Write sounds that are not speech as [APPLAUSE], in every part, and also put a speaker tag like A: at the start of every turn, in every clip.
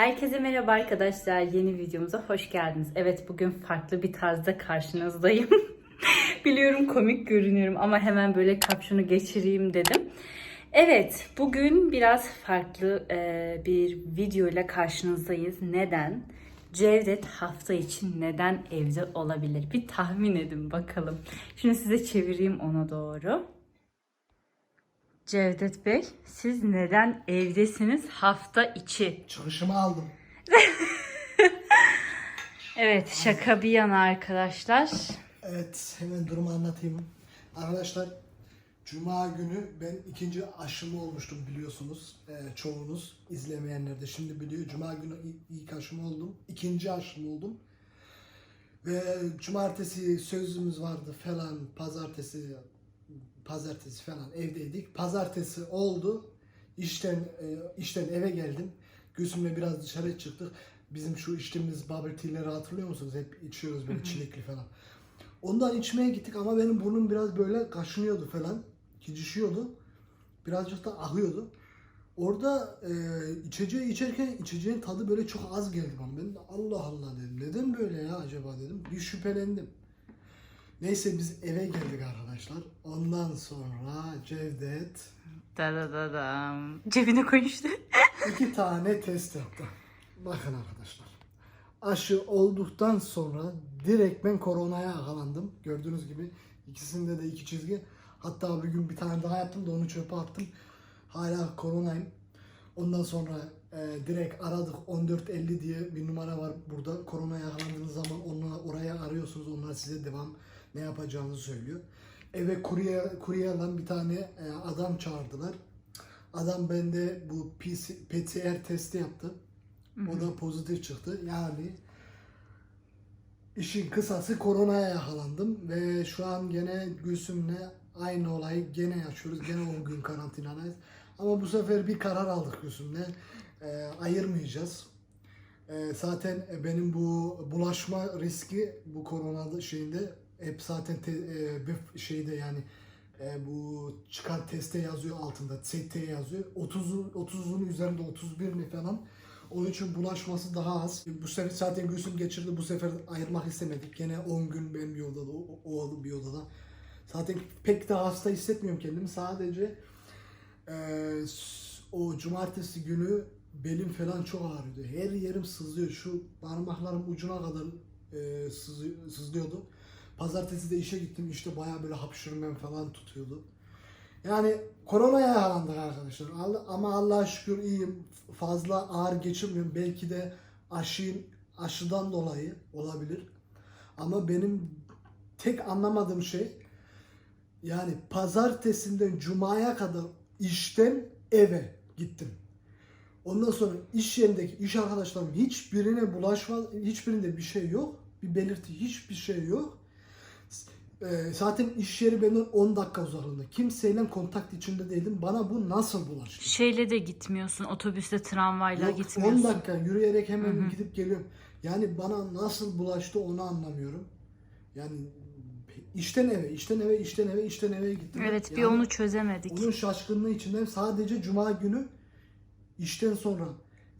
A: Herkese merhaba arkadaşlar. Yeni videomuza hoş geldiniz. Evet bugün farklı bir tarzda karşınızdayım. [LAUGHS] Biliyorum komik görünüyorum ama hemen böyle kapşonu geçireyim dedim. Evet bugün biraz farklı e, bir video ile karşınızdayız. Neden? Cevdet hafta için neden evde olabilir? Bir tahmin edin bakalım. Şimdi size çevireyim ona doğru. Cevdet Bey, siz neden evdesiniz hafta içi?
B: Çıkışımı aldım. [LAUGHS]
A: Evet, şaka bir yana arkadaşlar.
B: Evet hemen durumu anlatayım. Arkadaşlar Cuma günü ben ikinci aşımı olmuştum biliyorsunuz. Ee, çoğunuz izlemeyenler de şimdi biliyor. Cuma günü ilk aşımı oldum. İkinci aşımı oldum. Ve cumartesi sözümüz vardı falan. Pazartesi pazartesi falan evdeydik. Pazartesi oldu. İşten e, işten eve geldim. Gülsüm'le biraz dışarı çıktık. Bizim şu içtiğimiz bubble tea'leri hatırlıyor musunuz? Hep içiyoruz böyle çilekli falan. Ondan içmeye gittik ama benim burnum biraz böyle kaşınıyordu falan. Gidişiyordu. Birazcık da ahıyordu. Orada e, içeceği içerken içeceğin tadı böyle çok az geldi bana. Ben de Allah Allah dedim. Neden böyle ya acaba dedim. Bir şüphelendim. Neyse biz eve geldik arkadaşlar. Ondan sonra Cevdet
A: Da da da da. Cebine koy işte. [LAUGHS]
B: iki tane test yaptı. Bakın arkadaşlar. Aşı olduktan sonra direkt ben koronaya yakalandım. Gördüğünüz gibi ikisinde de iki çizgi. Hatta bir gün bir tane daha yaptım da onu çöpe attım. Hala koronayım. Ondan sonra e, direkt aradık 1450 diye bir numara var burada. Korona yakalandığınız zaman onu oraya arıyorsunuz. Onlar size devam ne yapacağınızı söylüyor. Eve kurye kuryerden bir tane e, adam çağırdılar. Adam bende bu PC, PCR testi yaptı. O da pozitif çıktı. Yani işin kısası koronaya yakalandım ve şu an gene Gülsüm'le aynı olayı gene yaşıyoruz. Gene 10 gün karantinadayız. Ama bu sefer bir karar aldık Gülsüm'le. Ee, ayırmayacağız. Ee, zaten benim bu bulaşma riski bu korona şeyinde hep zaten te, e, bir şeyde yani e, bu çıkan teste yazıyor altında TT yazıyor. 30 30'un üzerinde 31 mi falan. Onun için bulaşması daha az. Bu sefer zaten Gülsüm geçirdi. Bu sefer ayırmak istemedik. Gene 10 gün ben bir odada, o, o bir odada. Zaten pek de hasta hissetmiyorum kendimi. Sadece e, o cumartesi günü belim falan çok ağrıyordu. Her yerim sızlıyor. Şu parmaklarım ucuna kadar e, sızlıyordu. Pazartesi de işe gittim. İşte bayağı böyle hapşırmam falan tutuyordu. Yani koronaya yakalandık arkadaşlar. Ama Allah'a şükür iyiyim. Fazla ağır geçirmiyorum. Belki de aşı, aşıdan dolayı olabilir. Ama benim tek anlamadığım şey yani pazartesinden cumaya kadar işten eve gittim. Ondan sonra iş yerindeki iş arkadaşlarım hiçbirine bulaşma, hiçbirinde bir şey yok. Bir belirti hiçbir şey yok. Ee, zaten iş yeri benden 10 dakika uzaklığında. Kimseyle kontakt içinde değildim. Bana bu nasıl bulaştı?
A: Şeyle de gitmiyorsun, otobüste, tramvayla
B: Yok,
A: gitmiyorsun.
B: 10 dakika yürüyerek hemen gidip geliyorum. Yani bana nasıl bulaştı onu anlamıyorum. Yani işten eve, işten eve, işten eve, işten eve gittim.
A: Evet, bir
B: Yani
A: onu çözemedik.
B: Onun şaşkınlığı içinden sadece cuma günü işten sonra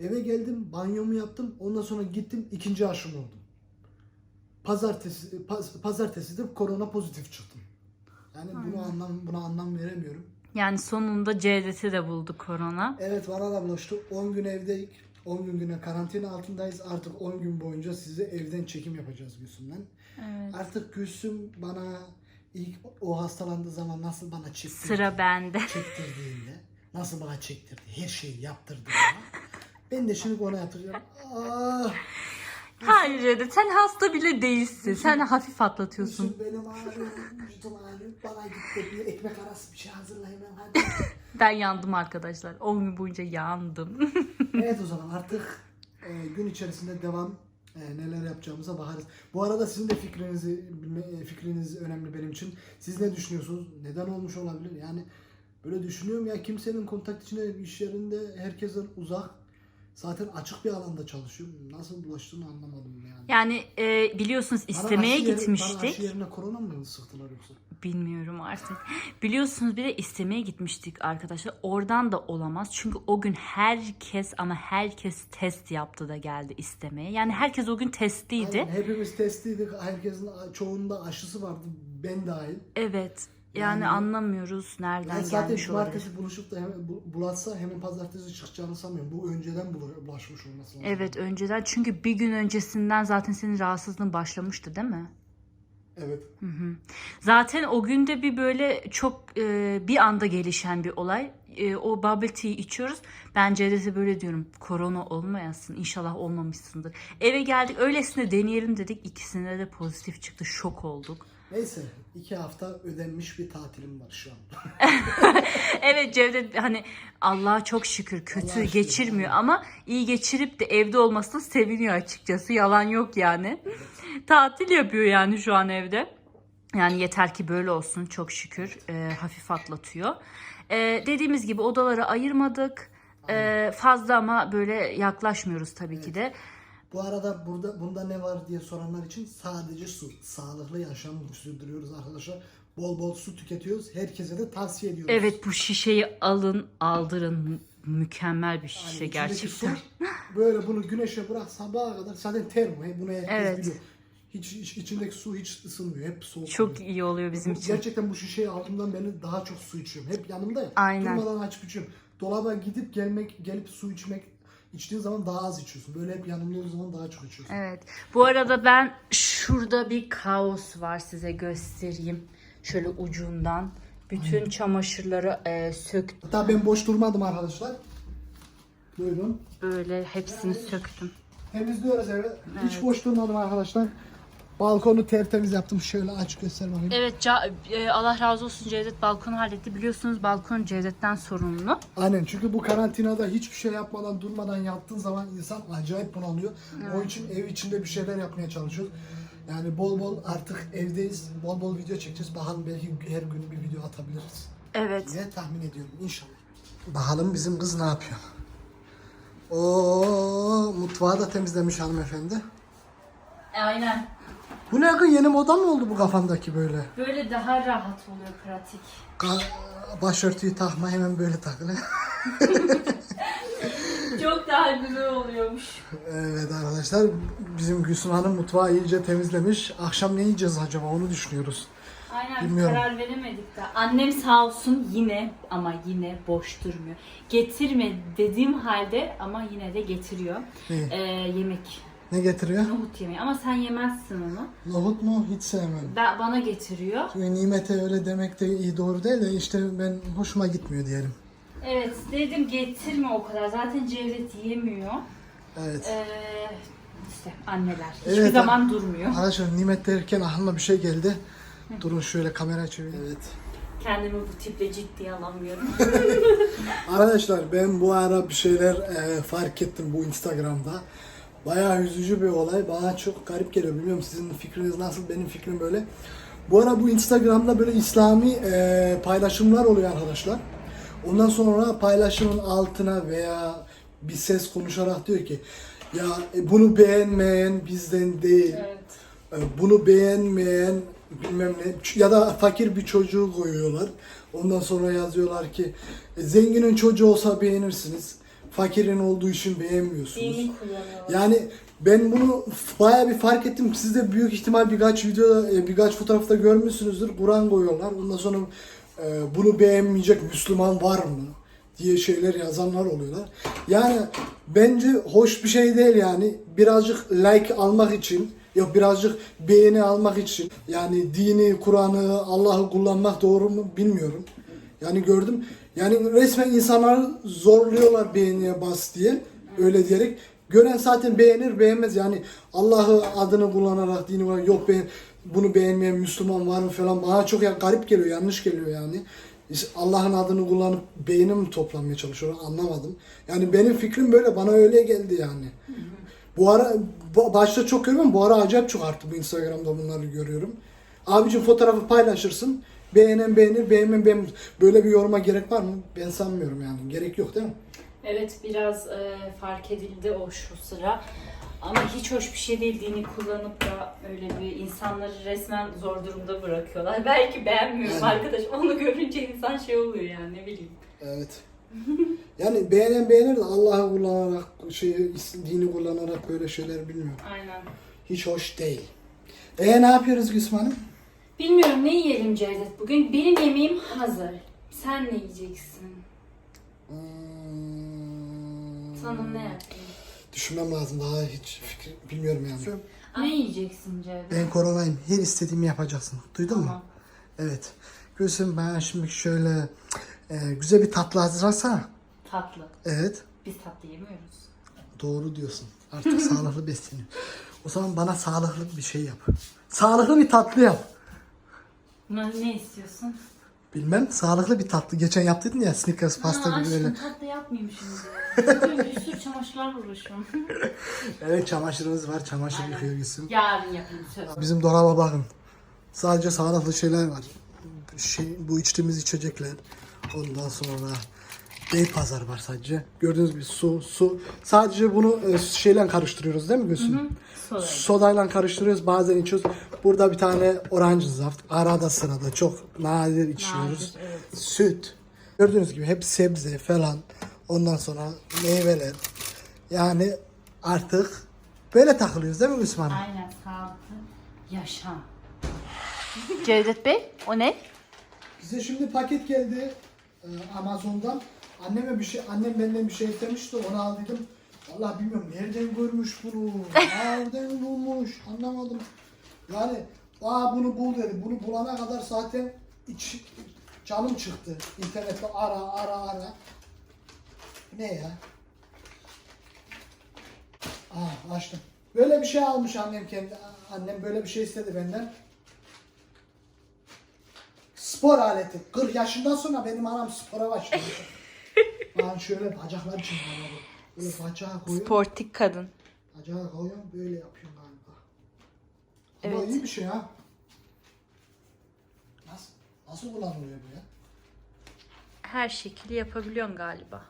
B: eve geldim, banyomu yaptım. Ondan sonra gittim ikinci aşım oldum. Pazartesi paz- pazartesi de korona pozitif çıktım. Yani bunu anlam buna anlam veremiyorum.
A: Yani sonunda Cevdet'i de buldu korona.
B: Evet bana da bulaştı. 10 gün evdeyik. 10 gün güne karantina altındayız. Artık 10 gün boyunca size evden çekim yapacağız Gülsüm'den.
A: Evet.
B: Artık Gülsüm bana ilk o hastalandığı zaman nasıl bana çektirdi,
A: Sıra bende. [LAUGHS]
B: çektirdiğinde nasıl bana çektirdi, her şeyi yaptırdı bana. Ben de şimdi ona yaptıracağım. Ah,
A: Hayır Cevdet, sen hasta bile değilsin. Sen hafif atlatıyorsun.
B: Benim ağrıyor, vücudum ağrıyor. Bana gitti bir ekmek arası bir şey hazırla hemen hadi. [LAUGHS]
A: Ben yandım arkadaşlar. 10 gün boyunca yandım. [LAUGHS]
B: evet o zaman artık e, gün içerisinde devam e, neler yapacağımıza bakarız. Bu arada sizin de fikrinizi bilme, e, fikriniz önemli benim için. Siz ne düşünüyorsunuz? Neden olmuş olabilir? Yani böyle düşünüyorum ya kimsenin kontak içinde iş yerinde herkesten uzak. Zaten açık bir alanda çalışıyorum. Nasıl bulaştığını anlamadım yani.
A: Yani e, biliyorsunuz
B: Bana
A: istemeye
B: aşı yeri- Bana
A: gitmiştik.
B: aşı yerine korona mı sıktılar yoksa?
A: Bilmiyorum artık. [LAUGHS] Biliyorsunuz bir de istemeye gitmiştik arkadaşlar. Oradan da olamaz. Çünkü o gün herkes ama herkes test yaptı da geldi istemeye. Yani herkes o gün testliydi.
B: Aynen, hepimiz testliydik. Herkesin çoğunda aşısı vardı. Ben dahil.
A: Evet. Yani,
B: Yani-
A: anlamıyoruz nereden
B: Ben zaten
A: gelmiş olabilir.
B: cumartesi buluşup da hemen bu- bulatsa hemen pazartesi çıkacağını sanmıyorum. Bu önceden bulu- bulaşmış olması lazım.
A: Evet önceden çünkü bir gün öncesinden zaten senin rahatsızlığın başlamıştı değil mi?
B: Evet.
A: Zaten o günde bir böyle çok e, bir anda gelişen bir olay. E, o bubble tea içiyoruz. Ben Cevdet'e böyle diyorum. Korona olmayasın. İnşallah olmamışsındır. Eve geldik. Öylesine deneyelim dedik. İkisinde de pozitif çıktı. Şok olduk.
B: Neyse iki hafta ödenmiş bir tatilim var şu an. [LAUGHS]
A: Evet Cevdet hani Allah'a çok şükür kötü
B: Allah'a şükür,
A: geçirmiyor ama iyi geçirip de evde olmasına seviniyor açıkçası. Yalan yok yani. Tatil yapıyor yani şu an evde. Yani yeter ki böyle olsun çok şükür e, hafif atlatıyor. E, dediğimiz gibi odaları ayırmadık. E, fazla ama böyle yaklaşmıyoruz tabii ki de.
B: Bu arada burada bunda ne var diye soranlar için sadece su. Sağlıklı yaşam sürdürüyoruz arkadaşlar. Bol bol su tüketiyoruz. Herkese de tavsiye ediyoruz.
A: Evet bu şişeyi alın aldırın Mü- mükemmel bir
B: Yani
A: şişe
B: içindeki
A: gerçekten.
B: su, böyle bunu güneşe bırak sabaha kadar zaten termo. Bunu herkes
A: Evet.
B: biliyor. Hiç, hiç içindeki su hiç ısınmıyor. Hep soğuk.
A: Çok
B: oluyor.
A: iyi oluyor bizim
B: Bu-
A: için.
B: Gerçekten bu şişeyi aldığımdan beri daha çok su içiyorum. Hep yanımda ya.
A: Aynen.
B: Durmadan açıp içiyorum. Dolaba gidip gelmek, gelip su içmek içtiğin zaman daha az içiyorsun. Böyle hep olduğu zaman daha çok içiyorsun.
A: Evet. Bu arada ben şurada bir kaos var size göstereyim. Şöyle ucundan. Bütün çamaşırları e, söktüm.
B: Hatta ben boş durmadım arkadaşlar. Buyurun.
A: Böyle hepsini söktüm.
B: Temizliyoruz evi. Hiç boş durmadım arkadaşlar. Balkonu tertemiz yaptım. Şöyle aç göster bakayım.
A: Evet e, Allah razı olsun Cevdet balkonu halletti. Biliyorsunuz balkon Cevdet'ten sorumlu.
B: Aynen çünkü bu karantinada hiçbir şey yapmadan durmadan yattığın zaman insan acayip bunalıyor. Onun için ev içinde bir şeyler yapmaya çalışıyoruz. Yani bol bol artık evdeyiz. Bol bol video çekeceğiz. Bakalım belki her gün bir video atabiliriz.
A: Evet.
B: diye tahmin ediyorum inşallah. Bakalım bizim kız ne yapıyor. Oo, mutfağı da temizlemiş hanımefendi.
A: Aynen.
B: Bu ne kız yeni moda mı oldu bu kafandaki böyle?
A: Böyle daha rahat oluyor pratik.
B: Ka- başörtüyü takma hemen böyle takılı. [LAUGHS]
A: Çok daha güzel oluyormuş.
B: evet arkadaşlar bizim Gülsüm Hanım mutfağı iyice temizlemiş. Akşam ne yiyeceğiz acaba onu düşünüyoruz.
A: Aynen
B: Bilmiyorum.
A: karar veremedik de. Annem sağ olsun yine ama yine boş durmuyor. Getirme dediğim halde ama yine de getiriyor.
B: İyi.
A: Ee, yemek.
B: Ne getiriyor?
A: Nohut yemeği ama sen yemezsin onu.
B: Nohut mu? Hiç sevmem.
A: Ben, bana getiriyor.
B: Çünkü nimete öyle demek de iyi doğru değil de işte ben hoşuma gitmiyor diyelim.
A: Evet dedim getirme o kadar. Zaten Cevdet yemiyor.
B: Evet.
A: Ee, işte anneler. Hiçbir
B: Evet,
A: zaman durmuyor.
B: Arkadaşlar nimet derken aklıma bir şey geldi. Durun şöyle kamera çevireyim. Evet.
A: Kendimi bu tiple ciddiye alamıyorum. [LAUGHS] [LAUGHS]
B: Arkadaşlar ben bu ara bir şeyler e, fark ettim bu Instagram'da. Bayağı üzücü bir olay. Bana çok garip geliyor. Bilmiyorum sizin fikriniz nasıl? Benim fikrim böyle. Bu ara bu Instagram'da böyle İslami e, paylaşımlar oluyor arkadaşlar. Ondan sonra paylaşımın altına veya bir ses konuşarak diyor ki ya e, bunu beğenmeyen bizden değil.
A: evet.
B: E, bunu beğenmeyen bilmem ne ya da fakir bir çocuğu koyuyorlar. Ondan sonra yazıyorlar ki "E, zenginin çocuğu olsa beğenirsiniz. Fakirin olduğu için beğenmiyorsunuz.
A: Kullanıyorlar.
B: Yani ben bunu bayağı bir fark ettim. Siz de büyük ihtimal birkaç videoda, e, birkaç fotoğrafta görmüşsünüzdür. Kur'an koyuyorlar. Ondan sonra e, bunu beğenmeyecek Müslüman var mı? diye şeyler yazanlar oluyorlar. Yani bence hoş bir şey değil yani. Birazcık like almak için, yok birazcık beğeni almak için. Yani dini, Kur'an'ı, Allah'ı kullanmak doğru mu bilmiyorum. Yani gördüm. Yani resmen insanları zorluyorlar beğeniye bas diye. Öyle diyerek. Gören zaten beğenir beğenmez. Yani Allah'ı adını kullanarak dini var. Yok ben bunu beğenmeyen Müslüman var mı falan. Bana çok ya, garip geliyor, yanlış geliyor yani. Allah'ın adını kullanıp beğeni mi toplamaya çalışıyor anlamadım. Yani benim fikrim böyle bana öyle geldi yani. Bu ara başta çok görüyorum bu ara acayip çok arttı bu Instagram'da bunları görüyorum. Abicim fotoğrafı paylaşırsın. Beğenen beğenir, beğenmeyen beğenmez. Böyle bir yoruma gerek var mı? Ben sanmıyorum yani. Gerek yok değil mi?
A: Evet biraz e, fark edildi o şu sıra. Ama hiç hoş bir şey değil dini kullanıp da öyle bir insanları resmen zor durumda bırakıyorlar. [LAUGHS] Belki beğenmiyorum
B: Yani.
A: arkadaş. Onu görünce insan şey oluyor yani ne bileyim.
B: Evet. [LAUGHS] Yani beğenen beğenir de Allah'ı kullanarak, şey, dini kullanarak böyle şeyler bilmiyorum.
A: Aynen.
B: Hiç hoş değil. E ne yapıyoruz Gülsüm Hanım?
A: Bilmiyorum ne yiyelim Cevdet bugün. Benim yemeğim hazır. Sen ne yiyeceksin?
B: Hmm,
A: Sana ne yapayım?
B: Düşünmem lazım daha hiç fikir bilmiyorum yani.
A: Ne yiyeceksin Cevdet?
B: Ben koronayım. Her istediğimi yapacaksın. Duydun mu?
A: Tamam.
B: Evet. Gülsüm ben şimdi şöyle e, güzel bir tatlı hazırlasana.
A: Tatlı.
B: Evet.
A: Biz tatlı yemiyoruz.
B: Doğru diyorsun. Artık [LAUGHS] sağlıklı besleniyor. O zaman bana sağlıklı bir şey yap. Sağlıklı bir tatlı yap.
A: Ne, ne istiyorsun?
B: Bilmem sağlıklı bir tatlı. Geçen yaptıydın ya Snickers pasta gibi böyle.
A: tatlı yapmayayım şimdi. [LAUGHS] Bir sürü çamaşırlarla uğraşıyorum.
B: Evet çamaşırımız var. Çamaşır yıkıyor gitsin.
A: Yarın yapayım söz.
B: Bizim dolaba bakın. Sadece sağlıklı şeyler var. Şey, bu içtiğimiz içecekler. Ondan sonra Bey pazar var sadece. Gördüğünüz gibi su, su. Sadece bunu e, şeyle karıştırıyoruz değil mi Gülsüm?
A: Soda.
B: Sodayla karıştırıyoruz. Bazen içiyoruz. Burada bir tane orange zaft. Arada sırada çok nadir içiyoruz.
A: Nadir, evet.
B: Süt. Gördüğünüz gibi hep sebze falan. Ondan sonra meyveler. Yani artık böyle takılıyoruz değil mi Gülsüm Hanım?
A: Aynen sağlıklı yaşam. Cevdet Bey o ne?
B: Bize şimdi paket geldi e, Amazon'dan. Anneme bir şey, annem benden bir şey istemişti onu al dedim. Vallahi bilmiyorum nereden görmüş bunu, nereden bulmuş anlamadım. Yani aa bunu bul dedi. Bunu bulana kadar zaten iç, canım çıktı. İnternette ara ara ara. Ne ya? Aa açtım. Böyle bir şey almış annem kendi. Annem böyle bir şey istedi benden. Spor aleti. 40 yaşından sonra benim anam spora başladı. Ben şöyle bacaklar için abi. Böyle bacağı koyuyorum.
A: Sportik kadın.
B: Bacağı koyuyorum böyle yapıyorum galiba. Ama
A: Evet.
B: iyi bir şey ha. Nasıl, nasıl kullanılıyor bu ya?
A: Her şekilde yapabiliyorsun galiba.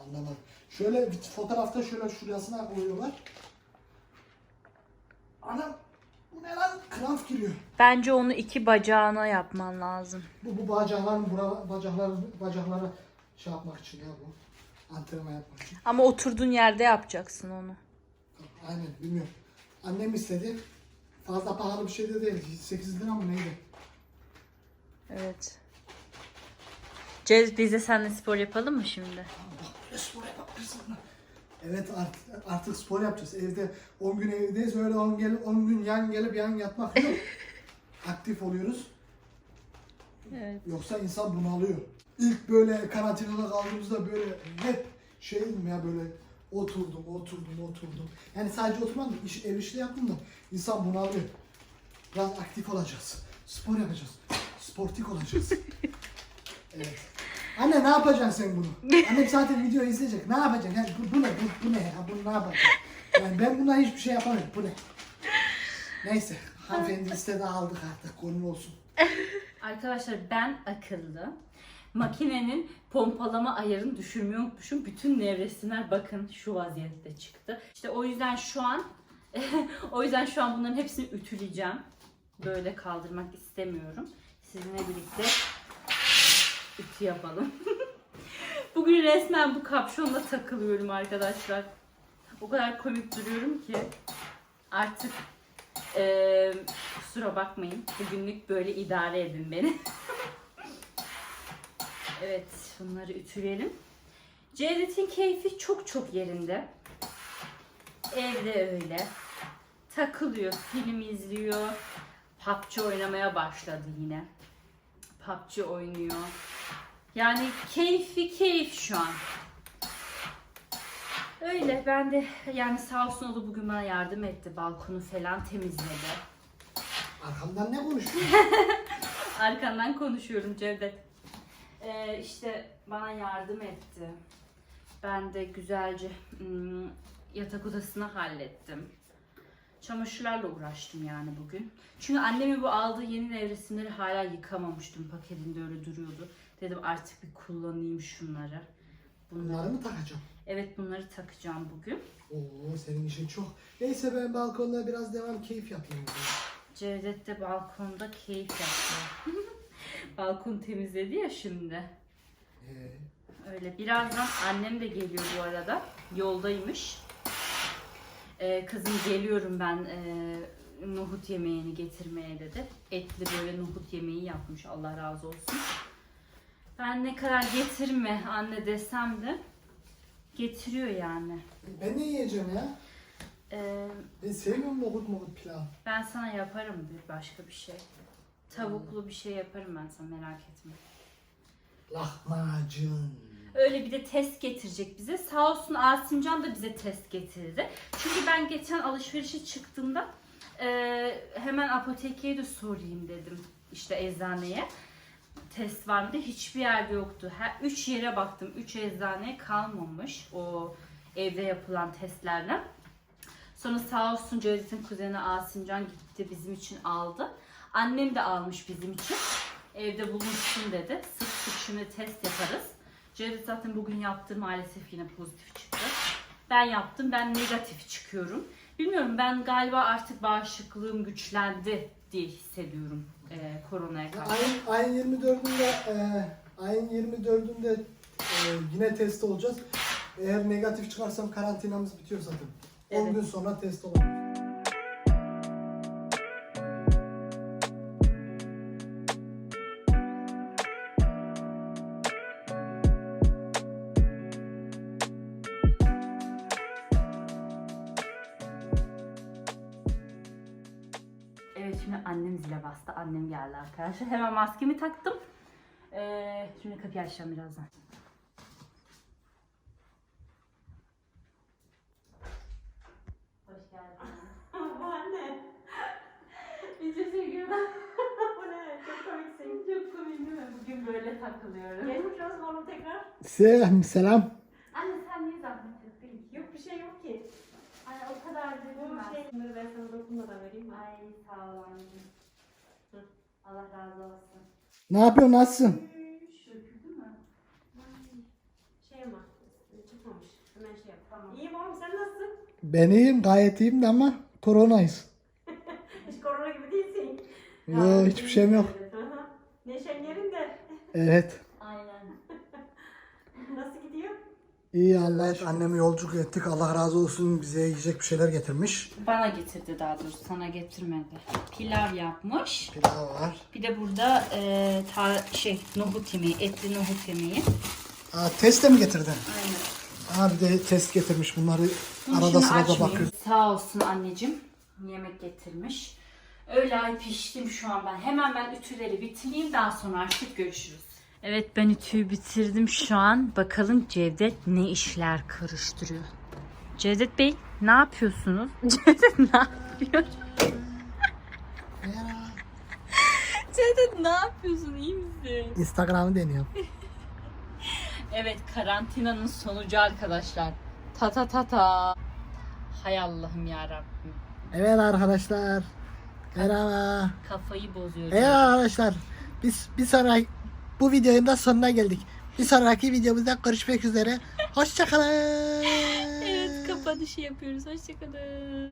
B: Anlamadım. Şöyle bir fotoğrafta şöyle şurasına koyuyorlar. Anam bu ne lan? Kramp giriyor.
A: Bence onu iki bacağına yapman lazım.
B: Bu, bu bacakların bura, bacakları bacakları şey yapmak için ya bu. Antrenman yapmak için.
A: Ama oturduğun yerde yapacaksın onu.
B: Aynen bilmiyorum. Annem istedi. Fazla pahalı bir şey de değil. 8 lira mı neydi?
A: Evet. Cez biz de seninle spor yapalım mı şimdi?
B: Bak böyle spor yapabilirsin. Evet artık, artık spor yapacağız. Evde 10 gün evdeyiz. Öyle 10, gel, 10 gün yan gelip yan yatmak yok. [LAUGHS] Aktif oluyoruz.
A: Evet.
B: Yoksa insan bunalıyor. İlk böyle karantinada kaldığımızda böyle hep şeydim ya böyle oturdum, oturdum, oturdum. Yani sadece oturmadım, iş, ev işi yaptım da insan bunalıyor. Biraz aktif olacağız. Spor yapacağız. Sportik olacağız. [LAUGHS] evet. Anne ne yapacaksın sen bunu? Annem zaten video izleyecek. Ne yapacaksın? Yani bu, bu ne? Bu, bu ne ya? Bunu ne yapacaksın? Yani ben buna hiçbir şey yapamıyorum. Bu ne? Neyse. Hanımefendi istedi aldık artık. Konu olsun.
A: Arkadaşlar ben akıllı. Makinenin pompalama ayarını düşürmeyi unutmuşum. Bütün nevresimler bakın şu vaziyette çıktı. İşte o yüzden şu an [LAUGHS] o yüzden şu an bunların hepsini ütüleyeceğim. Böyle kaldırmak istemiyorum. Sizinle birlikte yapalım. [LAUGHS] Bugün resmen bu kapşonla takılıyorum arkadaşlar. O kadar komik duruyorum ki artık eee, kusura bakmayın. Bugünlük böyle idare edin beni. [LAUGHS] evet bunları ütüleyelim. Cevdet'in keyfi çok çok yerinde. Evde öyle. Takılıyor, film izliyor. PUBG oynamaya başladı yine. PUBG oynuyor. Yani keyfi keyif şu an. Öyle ben de yani sağ olsun o da bugün bana yardım etti. Balkonu falan temizledi.
B: Arkamdan ne konuşuyor? [LAUGHS]
A: Arkandan konuşuyorum Cevdet. Ee, işte bana yardım etti. Ben de güzelce hmm, yatak odasını hallettim. Çamaşırlarla uğraştım yani bugün. Çünkü annemin bu aldığı yeni nevresimleri hala yıkamamıştım. Paketinde öyle duruyordu. Dedim artık bir kullanayım şunları. Bunları.
B: Mı takacağım?
A: Evet bunları takacağım bugün.
B: Oo senin işin çok. Neyse ben balkonda biraz devam keyif yapayım.
A: Cevdet de balkonda keyif yaptı. [LAUGHS] Balkon temizledi ya şimdi.
B: Ee,
A: Öyle birazdan annem de geliyor bu arada. Yoldaymış. Ee, kızım geliyorum ben ee, nohut yemeğini getirmeye dedi. Etli böyle nohut yemeği yapmış Allah razı olsun. Ben ne kadar getirme anne desem de getiriyor yani.
B: ben ne yiyeceğim ya?
A: Ee,
B: Ben sevmiyorum nohut nohut pilav.
A: ben sana yaparım bir başka bir şey. Tavuklu bir şey yaparım ben sana merak etme.
B: Lahmacun.
A: Öyle bir de test getirecek bize. Sağ olsun Asimcan da bize test getirdi. Çünkü ben geçen alışverişe çıktığımda e, hemen apotekeye de sorayım dedim. İşte eczaneye. Test var mı diye hiçbir yerde yoktu. Her, üç yere baktım. Üç eczaneye kalmamış o evde yapılan testlerden. Sonra sağ olsun Cevdet'in kuzeni Asimcan gitti bizim için aldı. Annem de almış bizim için. Evde bulunsun dedi. Sık sık şimdi test yaparız. Cevdet zaten bugün yaptı maalesef yine pozitif çıktı. Ben yaptım ben negatif çıkıyorum. Bilmiyorum ben galiba artık bağışıklığım güçlendi diye hissediyorum e, koronaya karşı.
B: Ayın, ayın 24'ünde e, ayın 24'ünde e, yine test olacağız. Eğer negatif çıkarsam karantinamız bitiyor zaten. 10
A: Evet.
B: gün sonra test olacak.
A: Geldi arkadaşlar. Hemen maskemi taktım. Ee, şimdi kapıyı açacağım birazdan. Hoş geldin. [LAUGHS]
C: Anne.
A: Video çekiyorum. [LAUGHS]
C: Bu ne? Çok komiksin.
A: Çok komik değil mi? Bugün böyle takılıyorum.
C: Geçmiş olsun oğlum tekrar.
B: Selam, selam.
A: Anne sen niye zahmet ettin?
C: Yok bir şey yok ki.
A: Ay o kadar dedim
C: Bu
A: ben.
C: şey bunları ben sana dokunmadan vereyim mi?
A: Ay sağ ol anneciğim.
C: Hı.
A: Allah razı olsun.
B: Ne yapıyorsun, nasılsın?
C: Şey şey. İyiyim oğlum sen nasılsın?
B: Ben iyiyim, gayet iyiyim de ama koronayız. [LAUGHS]
C: Hiç korona gibi değilsin.
B: Yo, hiçbir şeyim yok. [LAUGHS]
C: Neşen yerinde.
B: Evet.
A: Aynen.
C: Nasıl gidiyor?
B: İyi Allah evet, annemi yolculuk ettik. Allah razı olsun bize yiyecek bir şeyler getirmiş.
A: Bana getirdi daha doğrusu sana getirmedi. Pilav yapmış.
B: Pilav var.
A: Bir de burada e, ta, şey nohut yemeği, etli nohut yemeği.
B: Aa, test de mi getirdin?
A: Aynen.
B: Aa, bir de test getirmiş. Bunları
A: Bunu
B: arada sırada bakıyoruz.
A: Sağ olsun anneciğim. Yemek getirmiş. Öyle ay piştim şu an ben. Hemen ben ütüleri bitireyim daha sonra artık görüşürüz. Evet ben ütüyü bitirdim şu an. Bakalım Cevdet ne işler karıştırıyor. Cevdet Bey ne yapıyorsunuz? [LAUGHS] Cevdet ne yapıyor? [LAUGHS] Cevdet ne yapıyorsun? İyi misin?
B: Instagram'ı deniyorum. [LAUGHS]
A: Evet karantinanın sonucu arkadaşlar. Ta ta ta ta. Hay Allah'ım ya Rabbim.
B: Evet arkadaşlar. Merhaba.
A: Kafayı bozuyor.
B: Evet arkadaşlar. Biz bir sonraki bu videonun da sonuna geldik. Bir sonraki videomuzda görüşmek üzere. Hoşçakalın. [LAUGHS]
A: Evet kapanışı yapıyoruz. Hoşçakalın.